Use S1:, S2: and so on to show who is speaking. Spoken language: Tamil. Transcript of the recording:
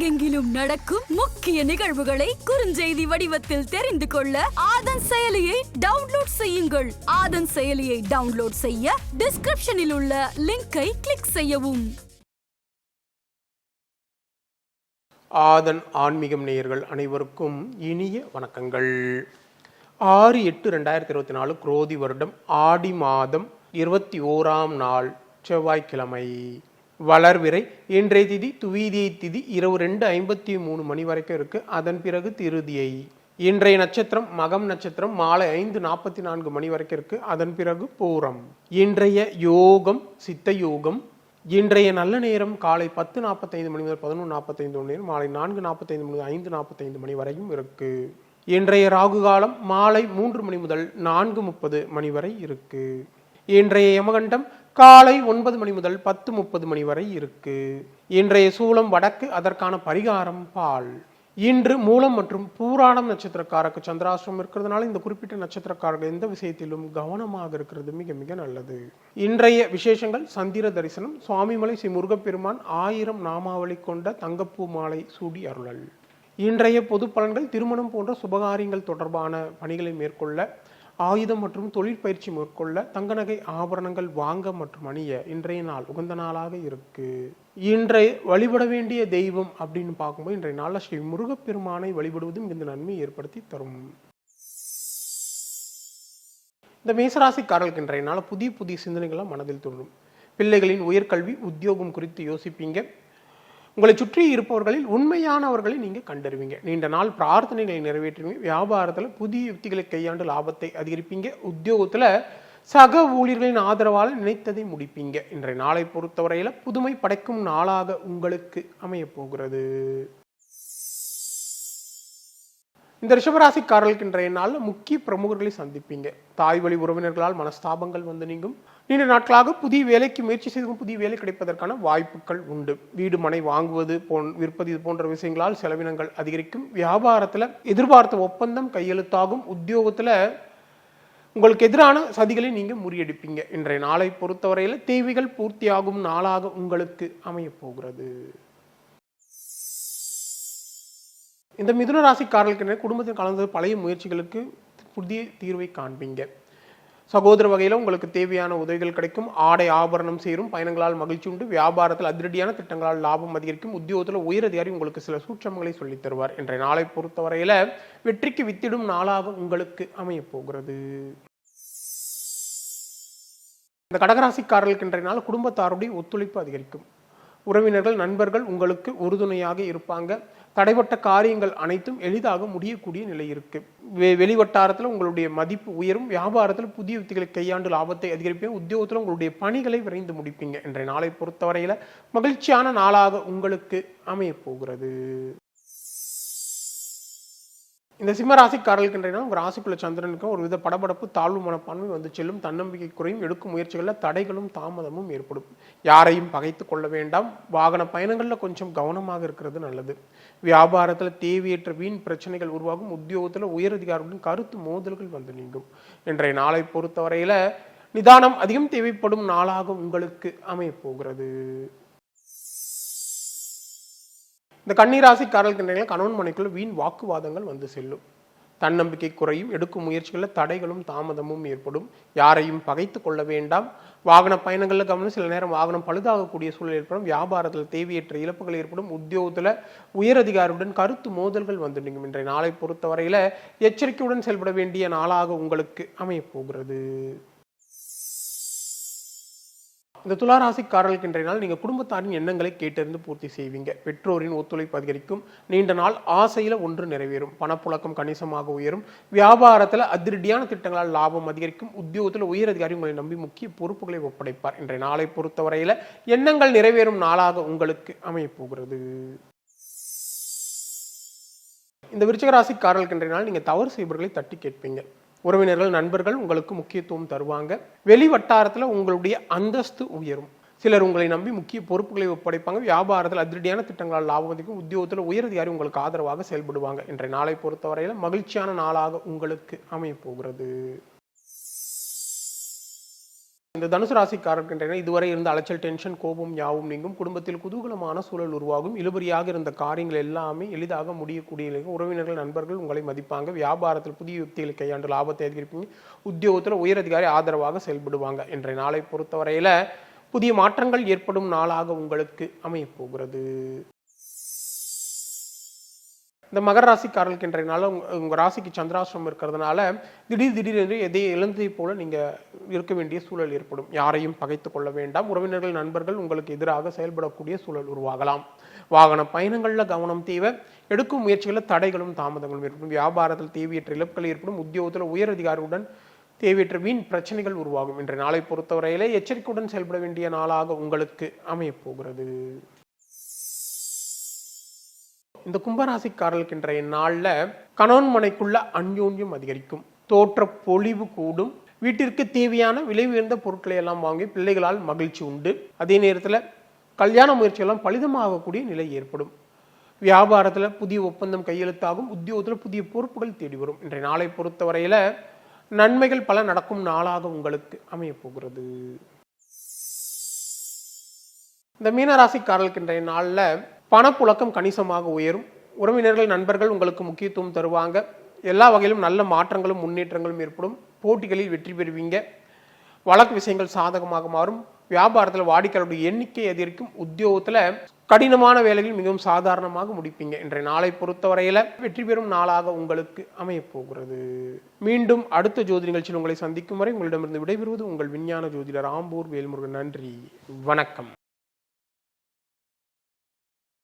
S1: உலகெங்கிலும் நடக்கும் முக்கிய நிகழ்வுகளை குறுஞ்செய்தி வடிவத்தில் தெரிந்து கொள்ள ஆதன் செயலியை டவுன்லோட் செய்யுங்கள். ஆதன் செயலியை டவுன்லோட் செய்ய டிஸ்கிரிப்ஷனில் உள்ள லிங்கை கிளிக் செய்யவும்.
S2: ஆதன் ஆன்மீகம் நேயர்கள் அனைவருக்கும் இனிய வணக்கங்கள். ஆறு எட்டு ரெண்டாயிரத்தி இருபத்தி நாலு குரோதி வருடம் ஆடி மாதம் இருபத்தி ஓராம் நாள் செவ்வாய்க்கிழமை. வளர்விரை. இன்றைய திதி துவீதியை திதி இரவு ரெண்டு ஐம்பத்தி மூணு மணி வரைக்கும் இருக்கு. அதன் பிறகு திருதியை. இன்றைய நட்சத்திரம் மகம் நட்சத்திரம் மாலை ஐந்து நாற்பத்தி நான்கு மணி வரைக்கும் இருக்கு. அதன் பிறகு பூரம். இன்றைய யோகம் சித்த யோகம். இன்றைய நல்ல நேரம் காலை பத்து நாற்பத்தைந்து மணி முதல் பதினொன்று நாற்பத்தைந்து மணி நேரம் மாலை நான்கு நாற்பத்தைந்து மணி முதல் ஐந்து நாற்பத்தைந்து மணி வரையும் இருக்குது இன்றைய ராகு காலம் மாலை மூன்று மணி முதல் நான்கு முப்பது மணி வரை இருக்குது இன்றைய யமகண்டம் காலை ஒன்பது மணி முதல் பத்து முப்பது மணி வரை இருக்கு. இன்றைய சூலம் வடக்கு அதற்கான பரிகாரம் பால். இன்று மூலம் மற்றும் பூராடம் நட்சத்திரக்காரருக்கு சந்திராசிரம் இருக்கிறதுனால இந்த குறிப்பிட்ட நட்சத்திரக்காரர்கள் எந்த விஷயத்திலும் கவனமாக இருக்கிறது மிக மிக நல்லது. இன்றைய விசேஷங்கள் சந்திர தரிசனம் சுவாமிமலை ஸ்ரீ முருகப்பெருமான் ஆயிரம் நாமாவளி கொண்ட தங்கப்பூ மாலை சூடி அருளல். இன்றைய பொது பலன்கள் திருமணம் போன்ற சுபகாரியங்கள் தொடர்பான பணிகளை மேற்கொள்ள ஆயுதம் மற்றும் தொழிற்பயிற்சி மேற்கொள்ள தங்க நகை ஆபரணங்கள் வாங்க மற்றும் அணிய இன்றைய நாள் உகந்த நாளாக இருக்கு. இன்றைய வழிபட வேண்டிய தெய்வம் அப்படின்னு பார்க்கும்போது இன்றைய நாளில் ஸ்ரீ முருகப்பெருமானை வழிபடுவதும் இந்த நன்மை ஏற்படுத்தி தரும். இந்த மேசராசிக்காரர்களுக்கு இன்றைய நாள் புதிய புதிய சிந்தனைகள்லாம் மனதில் தோன்றும். பிள்ளைகளின் உயர்கல்வி உத்தியோகம் குறித்து யோசிப்பீங்க. உங்களை சுற்றி இருப்பவர்களில் உண்மையானவர்களை நீங்கள் கண்டறிவீங்க. நீண்ட நாள் பிரார்த்தனைகளை நிறைவேற்றுவீங்க. வியாபாரத்தில் புதிய யுக்திகளை கையாண்டு லாபத்தை அதிகரிப்பீங்க. உத்தியோகத்தில் சக ஊழியர்களின் ஆதரவால் நினைத்ததை முடிப்பீங்க. இன்றைய நாளை பொறுத்தவரையில் புதுமை படைக்கும் நாளாக உங்களுக்கு அமையப் போகிறது. இந்த ரிஷபராசிக்காரர்களுக்கு இன்றைய நாளில் முக்கிய பிரமுகர்களை சந்திப்பீங்க. தாய் வழி உறவினர்களால் மனஸ்தாபங்கள் வந்து நீங்கும். நீண்ட நாட்களாக புதிய வேலைக்கு முயற்சி செய்தும் புதிய வேலை கிடைப்பதற்கான வாய்ப்புகள் உண்டு. வீடு மனை வாங்குவது போன் விற்பது இது போன்ற விஷயங்களால் செலவினங்கள் அதிகரிக்கும். வியாபாரத்தில் எதிர்பார்த்த ஒப்பந்தம் கையெழுத்தாகும். உத்தியோகத்தில் உங்களுக்கு எதிரான சதிகளை நீங்கள் முறியடிப்பீங்க. இன்றைய நாளை பொறுத்தவரையில் தேவைகள் பூர்த்தியாகும் நாளாக உங்களுக்கு அமையப் இந்த மிதுன ராசிக்காரர்களுக்கு குடும்பத்தில் கலந்து பழைய முயற்சிகளுக்கு புதிய தீர்வை காண்பீங்க. சகோதர வகையில் உங்களுக்கு தேவையான உதவிகள் கிடைக்கும். ஆடை ஆபரணம் சேரும் பயணங்களால் மகிழ்ச்சி உண்டு. வியாபாரத்தில் அதிரடியான திட்டங்களால் லாபம் அதிகரிக்கும். உத்தியோகத்தில் உயரதிகாரி உங்களுக்கு சில சூட்சமங்களை சொல்லித் தருவார். இன்றைய நாளை பொறுத்தவரையில் வெற்றிக்கு வித்திடும் நாளாக உங்களுக்கு அமையப் போகிறது. இந்த கடகராசிக்காரர்களுக்கு இன்றைய நாள் குடும்பத்தாருடைய ஒத்துழைப்பு அதிகரிக்கும். உறவினர்கள் நண்பர்கள் உங்களுக்கு உறுதுணையாக இருப்பாங்க. தடைப்பட்ட காரியங்கள் அனைத்தும் எளிதாக முடியக்கூடிய நிலை இருக்கு. வெ வெளிவட்டாரத்தில் உங்களுடைய மதிப்பு உயரும். வியாபாரத்தில் புதிய யுக்திகளை கையாண்டு லாபத்தை அதிகரிப்பீங்க. உத்தியோகத்தில் உங்களுடைய பணிகளை விரைந்து முடிப்பீங்க. என்ற நாளை பொறுத்தவரையில மகிழ்ச்சியான நாளாக உங்களுக்கு அமையப் போகிறது இந்த சிம்ம ராசிக்காரர்களுக்கு இன்றைய நாள் ராசிக்குள்ள சந்திரனுக்கும் ஒரு வித படபடப்பு தாழ்வு மனப்பான்மை வந்து செல்லும். தன்னம்பிக்கை குறையும். எடுக்கும் முயற்சிகளில் தடைகளும் தாமதமும் ஏற்படும். யாரையும் பகைத்து கொள்ள வேண்டாம். வாகன பயணங்களில் கொஞ்சம் கவனமாக இருக்கிறது நல்லது. வியாபாரத்தில் தேவையற்ற வீண் பிரச்சனைகள் உருவாகும். உத்தியோகத்தில் உயரதிகாரிகளின் கருத்து மோதல்கள் வந்து நீங்கும். இன்றைய நாளை பொறுத்தவரையில் நிதானம் அதிகம் தேவைப்படும் நாளாக உங்களுக்கு அமையப் போகிறது. இந்த கன்னிராசிக்காரர்களுக்கு இன்றைய கணவன் மனைக்குள்ள வீண் வாக்குவாதங்கள் வந்து செல்லும். தன்னம்பிக்கை குறையும் எடுக்கும் முயற்சிகளில் தடைகளும் தாமதமும் ஏற்படும். யாரையும் பகைத்து கொள்ள வேண்டாம். வாகன பயணங்களில் கவனம் சில நேரம் வாகனம் பழுதாகக்கூடிய சூழல் ஏற்படும். வியாபாரத்தில் தேவையற்ற இழப்புகள் ஏற்படும். உத்தியோகத்தில் உயரதிகாரியுடன் கருத்து மோதல்கள் வந்து நீங்கும். இன்றைய நாளை பொறுத்தவரையில் எச்சரிக்கையுடன் செயல்பட வேண்டிய நாளாக உங்களுக்கு அமையப் போகிறது. இந்த துளாராசிக்காரர்களுக்கு இன்றைய நாள் நீங்கள் குடும்பத்தாரின் எண்ணங்களை கேட்டறிந்து பூர்த்தி செய்வீங்க. பெற்றோரின் ஒத்துழைப்பு அதிகரிக்கும். நீண்ட நாள் ஆசையில் ஒன்று நிறைவேறும். பணப்புழக்கம் கணிசமாக உயரும். வியாபாரத்தில் அதிரடியான திட்டங்களால் லாபம் அதிகரிக்கும். உத்தியோகத்தில் உயர் அதிகாரி உங்களை நம்பி முக்கிய பொறுப்புகளை ஒப்படைப்பார். இன்றைய நாளை பொறுத்தவரையில் எண்ணங்கள் நிறைவேறும் நாளாக உங்களுக்கு அமையப்போகிறது. இந்த விருச்சகராசிக்காரர்களுக்கு இன்றைய நாள் நீங்கள் தவறு செய்பவர்களை தட்டி கேட்பீங்க. உறவினர்கள் நண்பர்கள் உங்களுக்கு முக்கியத்துவம் தருவாங்க. வெளி வட்டாரத்தில் உங்களுடைய அந்தஸ்து உயரும். சிலர் உங்களை நம்பி முக்கிய பொறுப்புகளை ஒப்படைப்பாங்க. வியாபாரத்தில் அதிரடியான திட்டங்களால் லாபம் அதிகம் உத்தியோகத்தில் உயரதிகாரி உங்களுக்கு ஆதரவாக செயல்படுவாங்க. இன்றைய நாளை பொறுத்தவரையில் மகிழ்ச்சியான நாளாக உங்களுக்கு அமையப் போகிறது இந்த தனுசு ராசிக்காரர்கின்ற இதுவரை இருந்த அலைச்சல் டென்ஷன் கோபம் யாவும் நீங்கும். குடும்பத்தில் குதூகலமான சூழல் உருவாகும். இழுபறியாக இருந்த காரியங்கள் எல்லாமே எளிதாக முடியக்கூடிய உறவினர்கள் நண்பர்கள் உங்களை மதிப்பாங்க. வியாபாரத்தில் புதிய யுக்திகளை கையாண்டு லாபத்தை அதிகரிப்பீங்க. உத்தியோகத்தில் உயரதிகாரி ஆதரவாக செயல்படுவாங்க இன்றைய நாளை பொறுத்தவரையில புதிய மாற்றங்கள் ஏற்படும் நாளாக உங்களுக்கு அமையப் போகிறது. இந்த மகர ராசிக்காரர்களுக்கு இன்றைய நாள் உங்க ராசிக்கு சந்திராசிரமம் இருக்கிறதுனால திடீர் திடீரென்று எதை இழந்ததை போல நீங்க இருக்க வேண்டிய சூழல் ஏற்படும். யாரையும் பகைத்துக் கொள்ள வேண்டாம். உறவினர்கள் நண்பர்கள் உங்களுக்கு எதிராக செயல்படக்கூடிய சூழல் உருவாகலாம். வாகன பயணங்களில் கவனம் தேவை. எடுக்கும் முயற்சிகளில் தடைகளும் தாமதங்களும் ஏற்படும். வியாபாரத்தில் தேவையற்ற இழப்புகள் ஏற்படும். உத்தியோகத்தில் உயரதிகாரியுடன் தேவையற்ற வீண் பிரச்சனைகள் உருவாகும். இன்றைய நாளை பொறுத்தவரையிலே எச்சரிக்கையுடன் செயல்பட வேண்டிய நாளாக உங்களுக்கு அமையப் போகிறது. இந்த கும்பராசிக்காரர்களுக்கு இன்றைய நாளில் கணவன் மனைக்குள்ள அந்யோன்யம் அதிகரிக்கும். தோற்ற பொழிவு கூடும். வீட்டிற்கு தேவையான விலை உயர்ந்த பொருட்களை எல்லாம் வாங்கி பிள்ளைகளால் மகிழ்ச்சி உண்டு. அதே நேரத்தில் கல்யாண முயற்சியெல்லாம் பலிதமாகக்கூடிய நிலை ஏற்படும். வியாபாரத்தில் புதிய ஒப்பந்தம் கையெழுத்தாகும். உத்தியோகத்தில் புதிய பொறுப்புகள் தேடி வரும். இன்றைய நாளை பொறுத்தவரையில் நன்மைகள் பல நடக்கும் நாளாக உங்களுக்கு அமையப்போகிறது. இந்த மீனராசிக்காரர்களுக்கு இன்றைய நாளில் பணப்புழக்கம் கணிசமாக உயரும். உறவினர்கள் நண்பர்கள் உங்களுக்கு முக்கியத்துவம் தருவாங்க. எல்லா வகையிலும் நல்ல மாற்றங்களும் முன்னேற்றங்களும் ஏற்படும். போட்டிகளில் வெற்றி பெறுவீங்க. வழக்கு விஷயங்கள் சாதகமாக மாறும். வியாபாரத்தில் வாடிக்கையாளருடைய எண்ணிக்கை அதிகரிக்கும். உத்தியோகத்தில் கடினமான வேலைகள் மிகவும் சாதாரணமாக முடிப்பீங்க. இன்றைய நாளை பொறுத்தவரையில் வெற்றி பெறும் நாளாக உங்களுக்கு அமையப்போகிறது மீண்டும் அடுத்த ஜோதி நிகழ்ச்சியில் உங்களை சந்திக்கும் வரை உங்களிடமிருந்து விடைபெறுவது உங்கள் விஞ்ஞான ஜோதிடர் ஆம்பூர் வேல்முருகன். நன்றி. வணக்கம்.